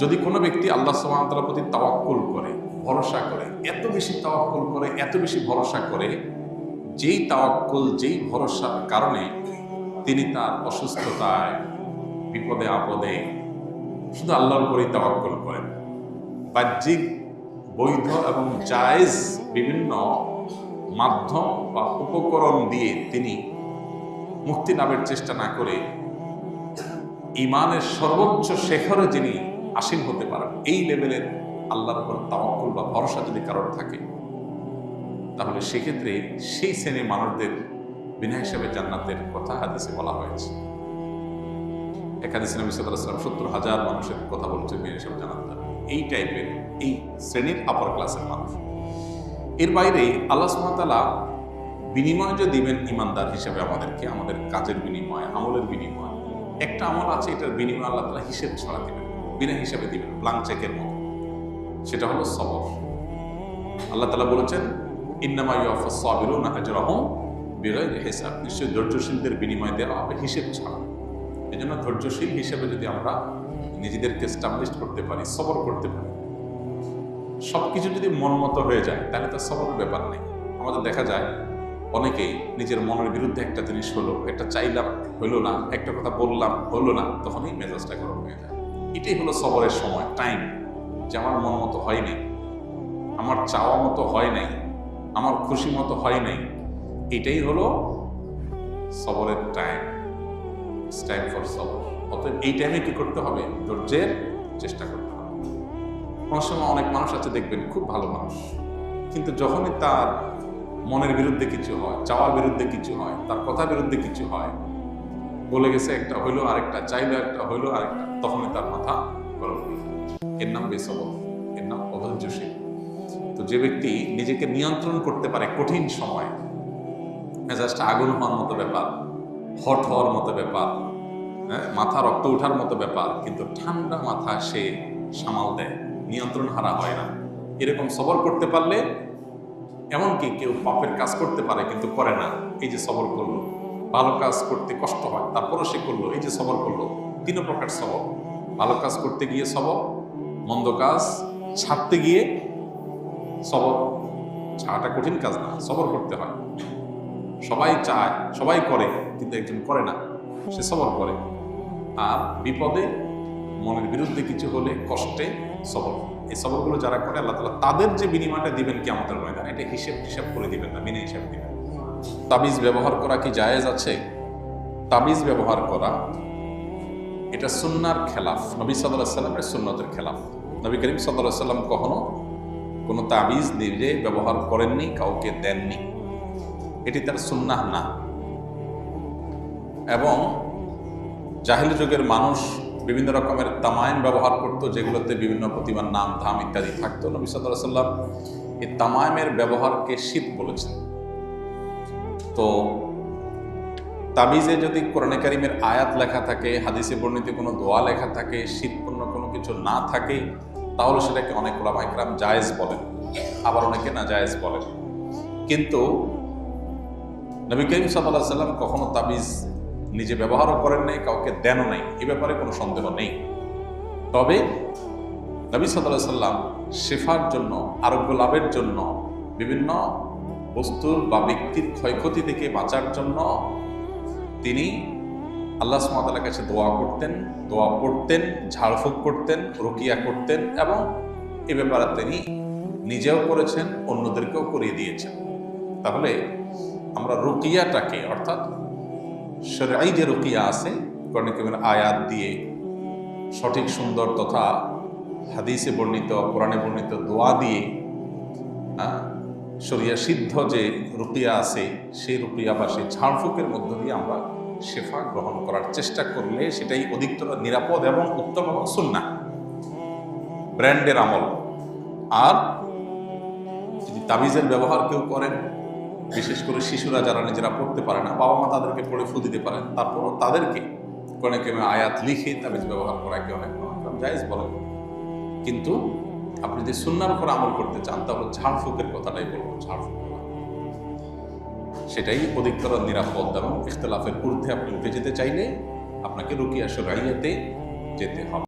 যদি কোনো ব্যক্তি আল্লাহ সুবহানাহু প্রতি তাওয়াক্কুল করে, ভরসা করে, এত বেশি তাওয়াক্কুল করে, এত বেশি ভরসা করে, যেই তাওয়াক্কুল, যেই ভরসার কারণে তিনি তার অসুস্থতায়, বিপদে আপদে শুধু আল্লাহর উপরেই তাওয়াক্কুল করেন। বাহ্যিক, বৈধ এবং জায়েজ বিভিন্ন মাধ্যম বা উপকরণ দিয়ে তিনি মুক্তি লাভের চেষ্টা না করে ইমানের সর্বোচ্চ শেখরে যিনি আসীন হতে পারেন এই লেভেলের আল্লাহর উপর তাওয়াক্কুল বা ভরসা যদি কারোর থাকে, তাহলে সেক্ষেত্রে সেই শ্রেণির মানুষদের বিনা হিসাবে জান্নাতের কথা হাদিসে বলা হয়েছে। এখানে নবী সাল্লাহ সাল্লাম সত্তর হাজার মানুষের কথা বলছে বিনা হিসাবে জান্নাত। এই টাইপের এই শ্রেণির আপার ক্লাসের মানুষ। এর বাইরে আল্লাহ সুমতালা বিনিময় যে দিবেন ইমানদার হিসেবে আমাদেরকে, আমাদের কাজের বিনিময়, আমলের বিনিময়, একটা আমল আছে, এটার বিনিময় আল্লাহ তালা হিসেব ছড়া দিবেন বিনা হিসাবে দিবেন ব্লাঙ্ক চেকের মতো। সেটা হলো সবর। আল্লাহ তালা বলেছেন ইন্নামাই সাবিরুন আজরাহুম বিগাইরি হিসাব। নিশ্চয়ই ধৈর্যশীলদের বিনিময় দেওয়া হবে হিসেব ছাড়া। এই জন্য ধৈর্যশীল হিসেবে যদি আমরা নিজেদেরকে স্টাবলিশ করতে পারি, সবর করতে পারি, সবকিছু যদি মন মতো হয়ে যায়, তাহলে তো সবরের ব্যাপার নেই। আমাদের দেখা যায়, অনেকেই নিজের মনের বিরুদ্ধে একটা জিনিস হলো, একটা চাইলাম হলো না, একটা কথা বললাম হলো না, তখনই মেজাজটা গরম হয়ে যায়। এটাই হলো সবরের সময় টাইম যে আমার মন মতো হয় নাই, আমার চাওয়া মতো হয় নাই, আমার খুশি মতো হয় নাই, এটাই হলো সবরের টাইম টাইম ফর সবর। অতএব এই টাইমে কি করতে হবে? ধৈর্যের চেষ্টা করতে হবে। কোনো সময় অনেক মানুষ আছে, দেখবেন, খুব ভালো মানুষ, কিন্তু যখনই তার মনের বিরুদ্ধে কিছু হয়, চাওয়ার বিরুদ্ধে কিছু হয়, তার কথার বিরুদ্ধে কিছু হয় বলে গেছে, একটা হইল আরেকটা, চাইলো একটা হইল আরেকটা, তখনই তার মাথা গরম হয়ে এর নাম বেসবর এর নাম অধৈর্যশীল তো যে ব্যক্তি নিজেকে নিয়ন্ত্রণ করতে পারে কঠিন সময়, মেজাজটা আগুন হওয়ার মতো ব্যাপার, হট হওয়ার মতো ব্যাপার হ্যাঁ মাথা রক্ত ওঠার মতো ব্যাপার, কিন্তু ঠান্ডা মাথা সে সামাল দেয়, নিয়ন্ত্রণ হারা হয় না। এরকম সবর করতে পারলে, এমনকি কেউ পাপের কাজ করতে পারে, কিন্তু করে না। এই যে সবর করল। ভালো কাজ করতে কষ্ট হয়। তারপরও সে করল, এই যে সবর করল তিন প্রকার সবর ভালো কাজ করতে গিয়ে সবর মন্দ কাজ ছাড়তে গিয়ে সবর ছাড়াটা কঠিন কাজ না সবর করতে হয়। সবাই চায়, সবাই করে, কিন্তু একজন করে না, সে সবর করে। আর বিপদে, মনের বিরুদ্ধে কিছু হলে কষ্টে সবর এই সবরগুলো যারা করে, আল্লাহ তাদের যে বিনিময়টা দিবেন কি আমাদের ময়দান, এটা হিসেব হিসাব করে দিবেন না, বিনা হিসাব দিবেন। তাবিজ ব্যবহার করা কি জায়েজ আছে? তাবিজ ব্যবহার করা, এটা সুন্নার খেলাফ, নবী সাল্লাহ সাল্লামের সুন্নতের খেলাফ। নবী করিম সাল্লাহ সাল্লাম কখনো কোনো তাবিজ নিজে ব্যবহার করেননি, কাউকে দেননি। এটি তার সুন্নাহ না। এবং জাহিল যুগের মানুষ বিভিন্ন রকমের তামাইম ব্যবহার করত, যেগুলোতে বিভিন্ন প্রতিমার নাম, ধাম ইত্যাদি থাকতো। নবী সাল্লাহ সাল্লাম এই তামাইমের ব্যবহারকে শীত বলেছেন। তো তাবিজে যদি কোরআনে কারিমের আয়াত লেখা থাকে, হাদিসে বর্ণিত কোনো দোয়া লেখা থাকে, শীতপূর্ণ কোনো কিছু না থাকে, তাহলে সেটাকে অনেক ওলামাইকরাম জায়েজ বলেন। আবার অনেকে না জায়েজ বলেন। কিন্তু নবী করিম সাল্লাহ সাল্লাম কখনো তাবিজ নিজে ব্যবহারও করেন নাই, কাউকে দেনও নাই। এ ব্যাপারে কোনো সন্দেহ নেই। তবে নবী সাল্লাহ সাল্লাম শেফার জন্য, আরোগ্য লাভের জন্য বিভিন্ন বস্তুর বা ব্যক্তির ক্ষয়ক্ষতি থেকে বাঁচার জন্য তিনি আল্লাহ সুমাতালার কাছে দোয়া করতেন, দোয়া পড়তেন, ঝাড়ফুঁক করতেন, রুকিয়া করতেন এবং এ ব্যাপারে তিনি নিজেও করেছেন, অন্যদেরকেও করিয়ে দিয়েছেন। তাহলে আমরা রুকিয়াটাকে, অর্থাৎ সেরাই যে রুকিয়া আছে কর্ণিকের আয়াত দিয়ে সঠিক, সুন্দর তথা হাদিসে বর্ণিত, কোরআনে বর্ণিত দোয়া দিয়ে শরিয়া সিদ্ধ যে রুকিয়া আছে, সেই রুকিয়া বা সেই ঝাড়ফুঁকের মধ্য দিয়ে আমরা শেফা গ্রহণ করার চেষ্টা করলে সেটাই অধিকতর নিরাপদ এবং উত্তম এবং সুন্না ব্র্যান্ডের আমল। আর যদি তাবিজের ব্যবহার কেউ করেন, বিশেষ করে শিশুরা যারা নিজেরা পড়তে পারে না বাবা মা তাদেরকে পড়ে ফু দিতে পারেন, তারপরও তাদেরকে কোনো কেউ আয়াত লিখে তাবিজ ব্যবহার করা করাকে অনেক জায়েজ বলেন। কিন্তু আপনি যদি সুন্নার উপর আমল করতে চান, তাহলে ঝাড়ফুকের কথাটাই বলব, ঝাড়ফুক। সেটাই অধিকতর নিরাপদ এবং ইখতলাফের ঊর্ধ্বে আপনি উঠে যেতে চাইলে আপনাকে রুকিয়া সরাইয়াতে যেতে হবে।